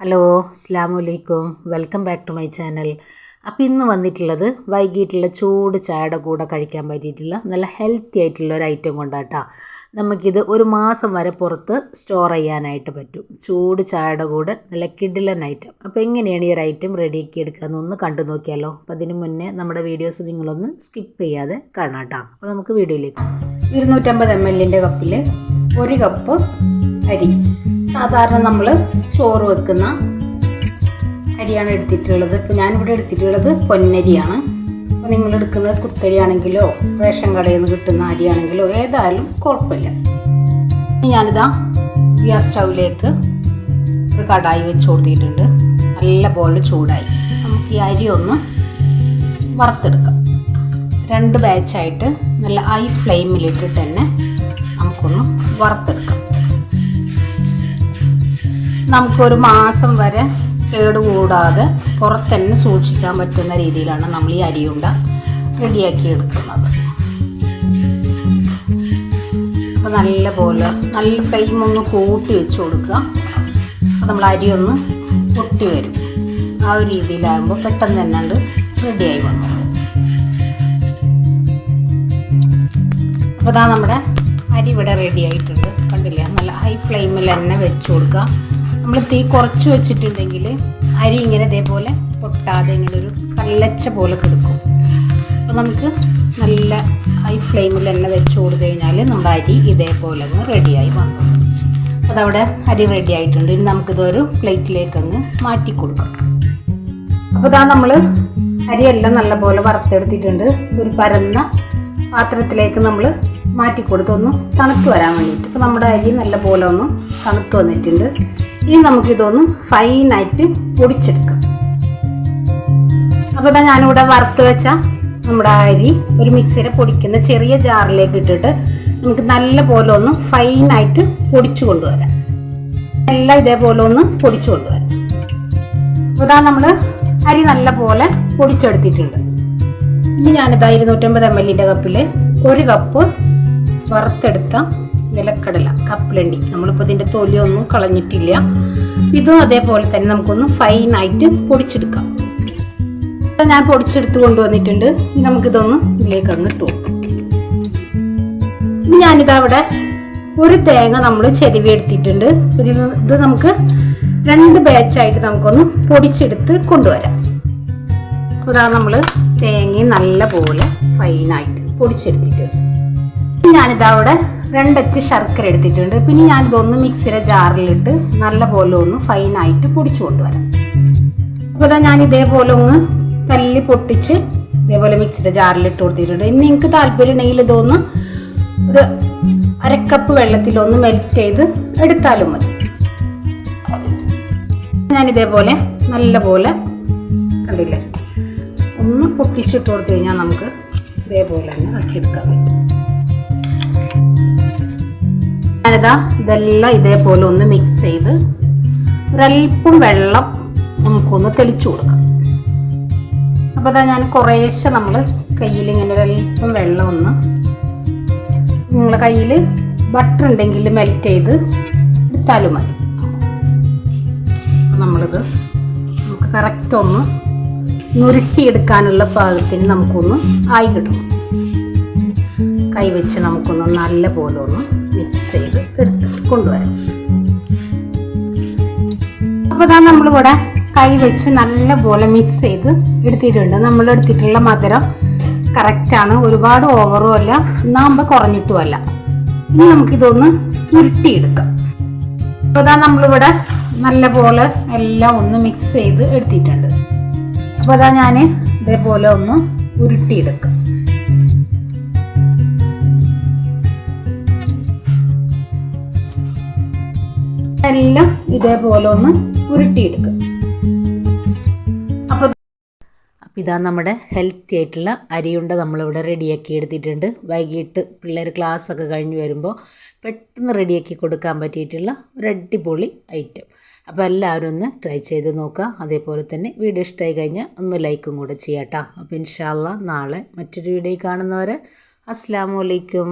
Hello അസ്ലാമലൈക്കും welcome back to my channel. അപ്പോൾ ഇന്ന് വന്നിട്ടുള്ളത് വൈകിട്ടുള്ള ചൂട് ചായയുടെ കൂടെ കഴിക്കാൻ പറ്റിയിട്ടുള്ള നല്ല ഹെൽത്തി ആയിട്ടുള്ള ഒരു ഐറ്റം കൊണ്ടാട്ടാ. നമുക്കിത് ഒരു മാസം വരെ പുറത്ത് സ്റ്റോർ ചെയ്യാനായിട്ട് പറ്റും. ചൂട് ചായയുടെ കൂടെ നല്ല കിഡിലൻ ഐറ്റം. അപ്പോൾ എങ്ങനെയാണ് ഈ ഒരു ഐറ്റം റെഡിയാക്കി എടുക്കാമെന്ന് ഒന്ന് കണ്ടു നോക്കിയാലോ. അപ്പോൾ അതിന് മുന്നേ നമ്മുടെ വീഡിയോസ് നിങ്ങളൊന്ന് സ്കിപ്പ് ചെയ്യാതെ കാണാം കേട്ടോ അപ്പോൾ നമുക്ക് വീഡിയോയിലേക്ക് ഇരുന്നൂറ്റമ്പത് എം എല്ലിന്റെ കപ്പിൽ ഒരു കപ്പ് അരി. സാധാരണ നമ്മൾ ചോറ് വെക്കുന്ന അരിയാണ് എടുത്തിട്ടുള്ളത്. ഇപ്പോൾ ഞാനിവിടെ എടുത്തിട്ടുള്ളത് പൊന്നരിയാണ്. അപ്പോൾ നിങ്ങൾ എടുക്കുന്നത് കുത്തരി ആണെങ്കിലോ റേഷൻ കടയിൽ നിന്ന് കിട്ടുന്ന അരിയാണെങ്കിലോ ഏതായാലും കുഴപ്പമില്ല. ഞാനിതാ ഗ്യാസ് സ്റ്റൗവിലേക്ക് ഒരു കടായി വെച്ച് കൊടുത്തിട്ടുണ്ട്. നല്ല പോലെ ചൂടായി. നമുക്ക് ഈ അരി ഒന്ന് വറുത്തെടുക്കാം. രണ്ട് ബാച്ചായിട്ട് നല്ല ഹൈ ഫ്ലെയിമിലിട്ടിട്ട് തന്നെ നമുക്കൊന്ന് വറുത്തെടുക്കാം. നമുക്കൊരു മാസം വരെ കേടുകൂടാതെ പുറത്ത് തന്നെ സൂക്ഷിക്കാൻ പറ്റുന്ന രീതിയിലാണ് നമ്മൾ ഈ അരിയുണ്ട റെഡിയാക്കി എടുക്കുന്നത്. അപ്പോൾ നല്ല പോലെ നല്ല ടൈം ഒന്ന് കൂട്ടി വെച്ച് കൊടുക്കുക. അപ്പോൾ നമ്മൾ അരി ഒന്ന് പൊട്ടി വരും. ആ ഒരു രീതിയിലാകുമ്പോൾ പെട്ടെന്ന് തന്നെ ഉണ്ട് റെഡിയായി വന്നു. അപ്പോൾ അതാ നമ്മുടെ അരി ഇവിടെ റെഡി ആയിട്ടുണ്ട് കണ്ടില്ല? നല്ല ഹൈ ഫ്ലെയിമിൽ തന്നെ വെച്ച് കൊടുക്കുക. നമ്മൾ തീ കുറച്ച് വെച്ചിട്ടുണ്ടെങ്കിൽ അരി ഇങ്ങനെ ഇതേപോലെ പൊട്ടാതെ ഇങ്ങനെ ഒരു കല്ലച്ച പോലെ കിടക്കും. അപ്പോൾ നമുക്ക് നല്ല ഹൈ ഫ്ലെയിമിൽ എണ്ണ വെച്ച് കൊടുത്തു കഴിഞ്ഞാൽ നമ്മുടെ അരി ഇതേപോലെ ഒന്ന് റെഡിയായി വന്നു. അപ്പോൾ അതവിടെ അരി റെഡി ആയിട്ടുണ്ട്. ഇനി നമുക്കിതൊരു പ്ലേറ്റിലേക്ക് അങ്ങ് മാറ്റി കൊടുക്കാം. അപ്പോൾ ഇതാ നമ്മൾ അരിയെല്ലാം നല്ലപോലെ വറുത്തെടുത്തിട്ടുണ്ട്. ഒരു പരന്ന പാത്രത്തിലേക്ക് നമ്മൾ മാറ്റി കൊടുത്തൊന്ന് തണുത്ത് വരാൻ വേണ്ടിയിട്ട്. അപ്പോൾ നമ്മുടെ അരി നല്ലപോലെ ഒന്ന് തണുത്ത് വന്നിട്ടുണ്ട്. ഇനി നമുക്കിതൊന്ന് ഫൈനായിട്ട് പൊടിച്ചെടുക്കാം. അപ്പോൾ ഞാനിവിടെ വറുത്ത് വെച്ച നമ്മുടെ അരി ഒരു മിക്സിയിൽ പൊടിക്കുന്ന ചെറിയ ജാറിലേക്ക് ഇട്ടിട്ട് നമുക്ക് നല്ല പോലെ ഒന്ന് ഫൈനായിട്ട് പൊടിച്ചു കൊണ്ടുവരാം. എല്ലാം ഇതേപോലെ ഒന്ന് പൊടിച്ചു കൊണ്ടുവരാം. അപ്പോൾ ഇതാ നമ്മൾ അരി നല്ല പോലെ പൊടിച്ചെടുത്തിട്ടുണ്ട്. ഇനി ഞാനിതാ ഇരുന്നൂറ്റമ്പത് എം എല്ലിന്റെ കപ്പിൽ ഒരു കപ്പ് വറുത്തെടുത്ത നിലക്കടല കപ്പലണ്ടി നമ്മളിപ്പോൾ ഇതിന്റെ തൊലിയൊന്നും കളഞ്ഞിട്ടില്ല. ഇതും അതേപോലെ തന്നെ നമുക്കൊന്ന് ഫൈനായിട്ട് പൊടിച്ചെടുക്കാം. ഞാൻ പൊടിച്ചെടുത്ത് കൊണ്ടുവന്നിട്ടുണ്ട്. നമുക്കിതൊന്ന് ഇതിലേക്ക് അങ്ങ് ഇട്ടു ഞാനിതവിടെ ഒരു തേങ്ങ നമ്മൾ ചെരുവി എടുത്തിട്ടുണ്ട്. ഇത് നമുക്ക് രണ്ട് ബാച്ചായിട്ട് നമുക്കൊന്ന് പൊടിച്ചെടുത്ത് കൊണ്ടുവരാം. ഇതാ നമ്മൾ തേങ്ങയും നല്ല പോലെ ഫൈനായിട്ട് പൊടിച്ചെടുത്തിട്ടുണ്ട്. ഞാനിതാ അവിടെ രണ്ടച്ച് ശർക്കര എടുത്തിട്ടുണ്ട്. പിന്നെ ഞാൻ ഇതൊന്ന് മിക്സിയുടെ ജാറിലിട്ട് നല്ല പോലെ ഒന്ന് ഫൈനായിട്ട് പൊടിച്ചു കൊണ്ടുവരാം. അപ്പോൾ ഞാൻ ഇതേപോലെ ഒന്ന് തല്ലി പൊട്ടിച്ച് ഇതേപോലെ മിക്സിയുടെ ജാറിലിട്ട് കൊടുത്തിട്ടുണ്ട്. ഇനി നിങ്ങൾക്ക് താല്പര്യം ഉണ്ടെങ്കിൽ ഇതൊന്ന് ഒരു അരക്കപ്പ് വെള്ളത്തിലൊന്ന് മെൽറ്റ് ചെയ്ത് എടുത്താലും മതി. ഞാൻ ഇതേപോലെ നല്ല പോലെ കണ്ടില്ലേ? ഒന്ന് പൊട്ടിച്ചിട്ട് കൊടുത്തു കഴിഞ്ഞാൽ നമുക്ക് ഇതേപോലെ തന്നെ ആക്കിയെടുക്കാൻ പറ്റും. ഞാനിതാ ഇതെല്ലാം ഇതേപോലെ ഒന്ന് മിക്സ് ചെയ്ത് ഒരല്പം വെള്ളം നമുക്കൊന്ന് തെളിച്ചു കൊടുക്കാം. അപ്പോൾ അതാ ഞാൻ കുറേശ്ശെ നമ്മൾ കയ്യിൽ ഇങ്ങനെ ഒരല്പം വെള്ളം ഒന്ന് നിങ്ങളെ കയ്യിൽ ബട്ടർ ഉണ്ടെങ്കിൽ മെൽറ്റ് ചെയ്ത് എടുത്താലും മതി. നമ്മളിത് നമുക്ക് കറക്റ്റ് ഒന്ന് നുരുട്ടിയെടുക്കാനുള്ള പാകത്തിന് നമുക്കൊന്ന് ആയി കിട്ടും. കൈവച്ച് നമുക്കൊന്ന് നല്ല പോലെ ഒന്ന് മിക്സ് ചെയ്ത് എടുത്ത് കൊണ്ടുവരാം. അപ്പോൾ ഇതാ നമ്മളിവിടെ കൈ വെച്ച് നല്ല പോലെ മിക്സ് ചെയ്ത് എടുത്തിട്ടുണ്ട്. നമ്മൾ എടുത്തിട്ടുള്ള മധുരം കറക്റ്റാണ് ഒരുപാട് ഓവറും അല്ല. എന്നാകുമ്പോൾ കുറഞ്ഞിട്ടും അല്ല. ഇനി നമുക്കിതൊന്ന് ഉരുട്ടിയെടുക്കാം. അപ്പോൾ ഇതാ നമ്മളിവിടെ നല്ല പോലെ എല്ലാം ഒന്ന് മിക്സ് ചെയ്ത് എടുത്തിട്ടുണ്ട്. അപ്പോൾ അതാ ഞാൻ ഇതേപോലെ ഒന്ന് ഉരുട്ടിയെടുക്കാം. എല്ലാം ഇതേപോലെ ഒന്ന് ഉരുട്ടിയെടുക്കുക. അപ്പോൾ അപ്പോൾ ഇതാ നമ്മുടെ ഹെൽത്തി ആയിട്ടുള്ള അരിയുണ്ട നമ്മളിവിടെ റെഡിയാക്കി എടുത്തിട്ടുണ്ട്. വൈകിട്ട് പിള്ളേർ ക്ലാസ് ഒക്കെ കഴിഞ്ഞ് വരുമ്പോൾ പെട്ടെന്ന് റെഡിയാക്കി കൊടുക്കാൻ പറ്റിയിട്ടുള്ള ഒരു അടിപൊളി ഐറ്റം അപ്പോൾ എല്ലാവരും ഒന്ന് ട്രൈ ചെയ്ത് നോക്കുക. അതേപോലെ തന്നെ വീഡിയോ ഇഷ്ടമായി കഴിഞ്ഞാൽ ഒന്ന് ലൈക്കും കൂടെ ചെയ്യാം കേട്ടോ അപ്പോൾ ഇൻഷാല്ല നാളെ മറ്റൊരു വീഡിയോ കാണുന്നവരെ അസ്സാം വലൈക്കും